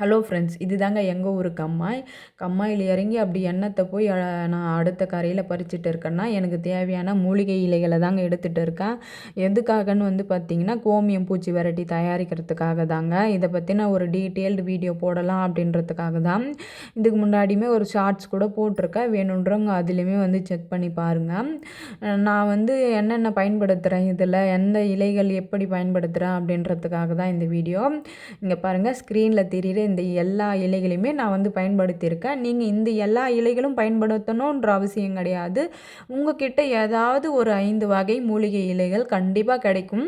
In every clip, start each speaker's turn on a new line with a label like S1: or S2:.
S1: Hello friends இது தாங்க எங்கள் ஊர் கம்மாய். கம்மாயில் இறங்கி அப்படி எண்ணத்தை போய் நான் அடுத்த கரையில் பறிச்சுட்டு இருக்கேன்னா எனக்கு தேவையான மூலிகை இலைகளை தாங்க எடுத்துகிட்டு இருக்கேன். எதுக்காகன்னு வந்து பார்த்திங்கன்னா கோமியம் பூச்சி வெரைட்டி தயாரிக்கிறதுக்காக தாங்க. இதை பற்றின ஒரு டீட்டெயில்டு வீடியோ போடலாம் அப்படின்றதுக்காக தான். இதுக்கு முன்னாடியுமே ஒரு ஷார்ட்ஸ் கூட போட்டிருக்கேன். வேணுன்றவங்க அதுலேயுமே வந்து செக் பண்ணி பாருங்கள் நான் வந்து என்னென்ன பயன்படுத்துகிறேன் இதில் எந்த இலைகள் எப்படி பயன்படுத்துகிறேன் அப்படின்றதுக்காக தான் இந்த வீடியோ. இங்கே பாருங்கள் ஸ்க்ரீனில் தெரியுற இந்த எல்லா இலைகளையுமே நான் வந்து பயன்படுத்தியிருக்கேன். நீங்கள் இந்த எல்லா இலைகளும் பயன்படுத்தணுன்ற அவசியம் கிடையாது. உங்ககிட்ட ஏதாவது ஒரு ஐந்து வகை மூலிகை இலைகள் கண்டிப்பாக கிடைக்கும்.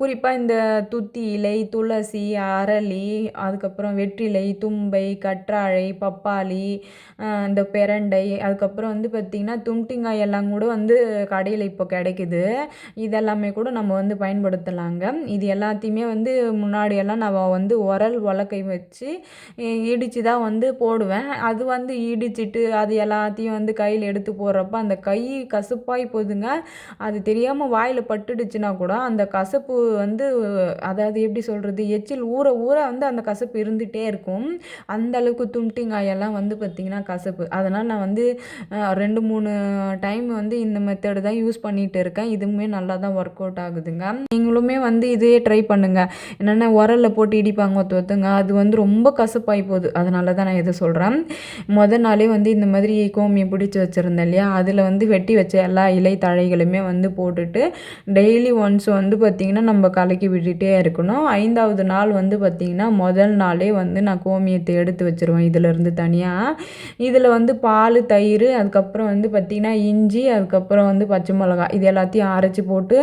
S1: குறிப்பாக இந்த துத்தி இலை துளசி அரளி அதுக்கப்புறம் வெற்றிலை தும்பை கற்றாழை பப்பாளி இந்த பெரண்டை அதுக்கப்புறம் வந்து பார்த்திங்கன்னா தும்டிங்காய் எல்லாம் கூட வந்து கடையில் இப்போ கிடைக்குது. இதெல்லாமே கூட நம்ம வந்து பயன்படுத்தலாங்க. இது எல்லாத்தையுமே வந்து முன்னாடியெல்லாம் நம்ம வந்து உரல் உலக்கை வச்சு இடித்து தான் வந்து போடுவேன். அது வந்து இடிச்சிட்டு அது எல்லாத்தையும் வந்து கையில் எடுத்து போடுறப்ப அந்த கை கசப்பாகி போகுதுங்க அது தெரியாமல் வாயில் பட்டுடுச்சுன்னா கூட அந்த கசப்பு வந்து அதாவது எப்படி சொல்கிறது எச்சில் ஊற ஊற வந்து அந்த கசப்பு இருந்துகிட்டே இருக்கும். அந்த அளவுக்கு தும்ட்டிங்காயெல்லாம் வந்து பார்த்திங்கன்னா கசப்பு. அதனால் நான் வந்து ரெண்டு மூணு டைம் வந்து இந்த மெத்தடு தான் யூஸ் பண்ணிகிட்டு இருக்கேன். இதுவுமே நல்லா தான் ஒர்க் அவுட் ஆகுதுங்க. நீங்களுமே வந்து இதே ட்ரை பண்ணுங்கள் என்னென்ன உரலில் போட்டு இடிப்பாங்க ஒத்து ஒத்துங்க. அது அது வந்து ரொம்ப கசப்பாகி போகுது. அதனால தான் நான் இதை சொல்கிறேன் மொதல் நாளே வந்து இந்த மாதிரி கோமியம் பிடிச்சி வச்சுருந்தேன் இல்லையா? அதில் வந்து வெட்டி வச்ச எல்லா இலை தழைகளுமே வந்து போட்டுட்டு டெய்லி ஒன்ஸ் வந்து பார்த்திங்கன்னா நம்ம கலக்கி விட்டுட்டே இருக்கணும். ஐந்தாவது நாள் வந்து பார்த்திங்கன்னா முதல் நாளே வந்து நான் கோமியத்தை எடுத்து வச்சுருவேன் இதிலேருந்து தனியாக இதில் வந்து பால் தயிர் அதுக்கப்புறம் வந்து பார்த்திங்கன்னா இஞ்சி அதுக்கப்புறம் வந்து பச்சை மிளகாய் இது எல்லாத்தையும் அரைச்சி போட்டு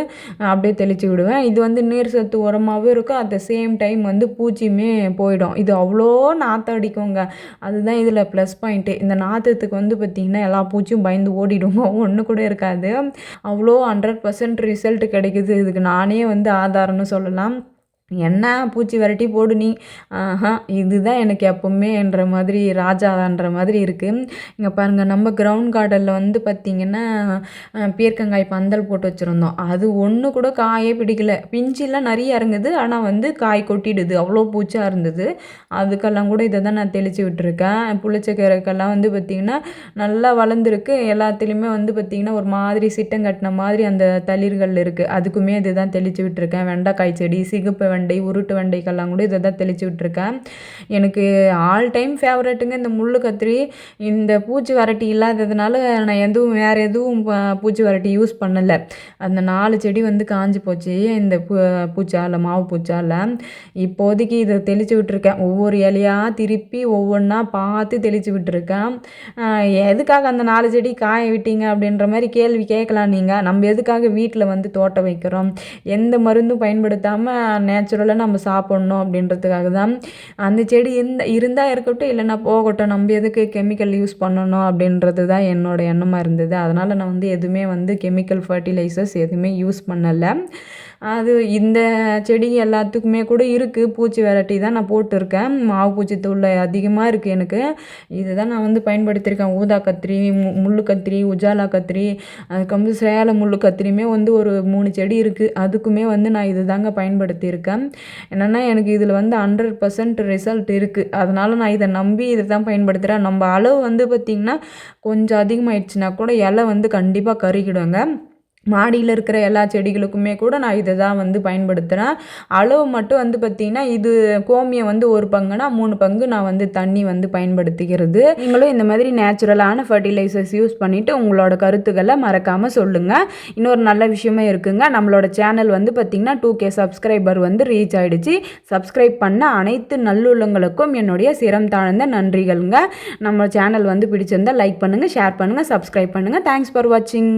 S1: அப்படியே தெளித்து விடுவேன். இது வந்து நீர் சத்து உரமாகவும் இருக்கும். அட் த சேம் டைம் வந்து பூச்சியுமே போயிடும். இது அவ்வளோ நாற்றம் அடிக்குங்க. அதுதான் இதில் ப்ளஸ் பாயிண்ட்டு இந்த நாற்றத்துக்கு வந்து பார்த்திங்கன்னா எல்லா பூச்சியும் பயந்து ஓடிடுங்க. ஒன்று கூட இருக்காது. அவ்வளோ ஹண்ட்ரட் பர்சன்ட் ரிசல்ட் கிடைக்குது. இதுக்கு நானே வந்து ஆதாரம்னு சொல்லலாம். என்ன பூச்சி விரட்டி போடு நீ? ஆஹா இதுதான் எனக்கு எப்போவுமே என்ற மாதிரி ராஜான்ற மாதிரி இருக்குது இங்கே பாருங்கள் நம்ம கிரவுண்ட் கார்டனில் வந்து பார்த்திங்கன்னா பீர்க்கங்காய் பந்தல் போட்டு வச்சுருந்தோம். அது ஒன்று கூட காயே பிடிக்கல. பிஞ்சிலாம் நிறைய இறங்குது. ஆனால் வந்து காய் கொட்டிடுது. அவ்வளோ பூச்சாக இருந்தது. அதுக்கெல்லாம் கூட இதை தான் நான் தெளித்து விட்டுருக்கேன். புளிச்சக்கீரைக்கெல்லாம் வந்து பார்த்திங்கன்னா நல்லா வளர்ந்துருக்கு. எல்லாத்துலேயுமே வந்து பார்த்திங்கன்னா ஒரு மாதிரி சிட்டம் கட்டின மாதிரி அந்த தளிர்கள் இருக்குது அதுக்குமே இதுதான் தெளித்து விட்டுருக்கேன். வெண்டைக்காய் செடி சிகப்பு வண்டை உருட்டு வண்டைக்கெல்லாம் கூட இதை தான் தெளித்து விட்ருக்கேன் எனக்கு ஆல் டைம் ஃபேவரட்டுங்க இந்த முள் கத்திரி. இந்த பூச்சி வரட்டி இல்லாததுனால நான் எதுவும் வேறு எதுவும் பூச்சி வரட்டி யூஸ் பண்ணலை. அந்த நாலு செடி வந்து காஞ்சி போச்சு இந்த பூ பூச்சால் மாவு பூச்சால். இப்போதைக்கு இதை தெளித்து விட்டுருக்கேன். ஒவ்வொரு இலையாக திருப்பி ஒவ்வொன்றா பார்த்து தெளித்து விட்டுருக்கேன். எதுக்காக அந்த நாலு செடி காய விட்டீங்க அப்படின்ற மாதிரி கேள்வி கேட்கலாம் நீங்கள் நம்ம எதுக்காக வீட்டில் வந்து தோட்டம் வைக்கிறோம்? எந்த மருந்தும் பயன்படுத்தாமல் நேச்சுரலாக நம்ம சாப்பிட்ணும் அப்படின்றதுக்காக தான். அந்த செடி இருந்த இருந்தால் இருக்கட்டும் இல்லைன்னா போகட்டும் நம்ம எதுக்கு கெமிக்கல் யூஸ் பண்ணணும் அப்படின்றது தான் என்னோடய எண்ணமாக இருந்தது. அதனால் நான் வந்து எதுவுமே வந்து கெமிக்கல் ஃபர்டிலைசர்ஸ் எதுவுமே யூஸ் பண்ணலை. அது இந்த செடி எல்லாத்துக்குமே கூட இருக்குது பூச்சி வெரைட்டி தான் நான் போட்டிருக்கேன். மாவு பூச்சி தூள் அதிகமாக இருக்குது எனக்கு. இது தான் நான் வந்து பயன்படுத்தியிருக்கேன். ஊதா கத்திரி மு முள்ளு கத்திரி உஜாலா கத்திரி அதுக்கப்புறம் சேலம் முள்ளு கத்திரியுமே வந்து ஒரு மூணு செடி இருக்குது அதுக்குமே வந்து நான் இது தாங்க பயன்படுத்தியிருக்கேன். என்னென்னா எனக்கு இதில் வந்து ஹண்ட்ரட் பர்சன்ட் ரிசல்ட் இருக்குது அதனால் நான் இதை நம்பி இதை தான் பயன்படுத்துகிறேன் நம்ம அளவு வந்து பார்த்திங்கன்னா கொஞ்சம் அதிகமாகிடுச்சுன்னா கூட இலை வந்து கண்டிப்பாக கருகிடுங்க. மாடியில் இருக்கிற எல்லா செடிகளுக்குமே கூட நான் இதை தான் வந்து பயன்படுத்துகிறேன் அளவு மட்டும் வந்து பார்த்திங்கன்னா இது கோமியை வந்து ஒரு பங்குனா மூணு பங்கு நான் வந்து தண்ணி வந்து பயன்படுத்திக்கிறது. நீங்களும் இந்த மாதிரி நேச்சுரலான ஃபர்டிலைசர்ஸ் யூஸ் பண்ணிவிட்டு உங்களோட கருத்துக்களை மறக்காமல் சொல்லுங்கள் இன்னொரு நல்ல விஷயமே இருக்குங்க. நம்மளோட சேனல் வந்து பார்த்திங்கன்னா டூ கே சப்ஸ்கிரைபர் வந்து ரீச் ஆகிடுச்சு சப்ஸ்கிரைப் பண்ண அனைத்து நல்லுள்ளங்களுக்கும் என்னுடைய சிரம் தாழ்ந்த நன்றிகள்ங்க. நம்ம சேனல் வந்து பிடிச்சிருந்தால் லைக் பண்ணுங்கள் ஷேர் பண்ணுங்கள் சப்ஸ்கிரைப் பண்ணுங்கள் தேங்க்ஸ் ஃபார் வாட்சிங்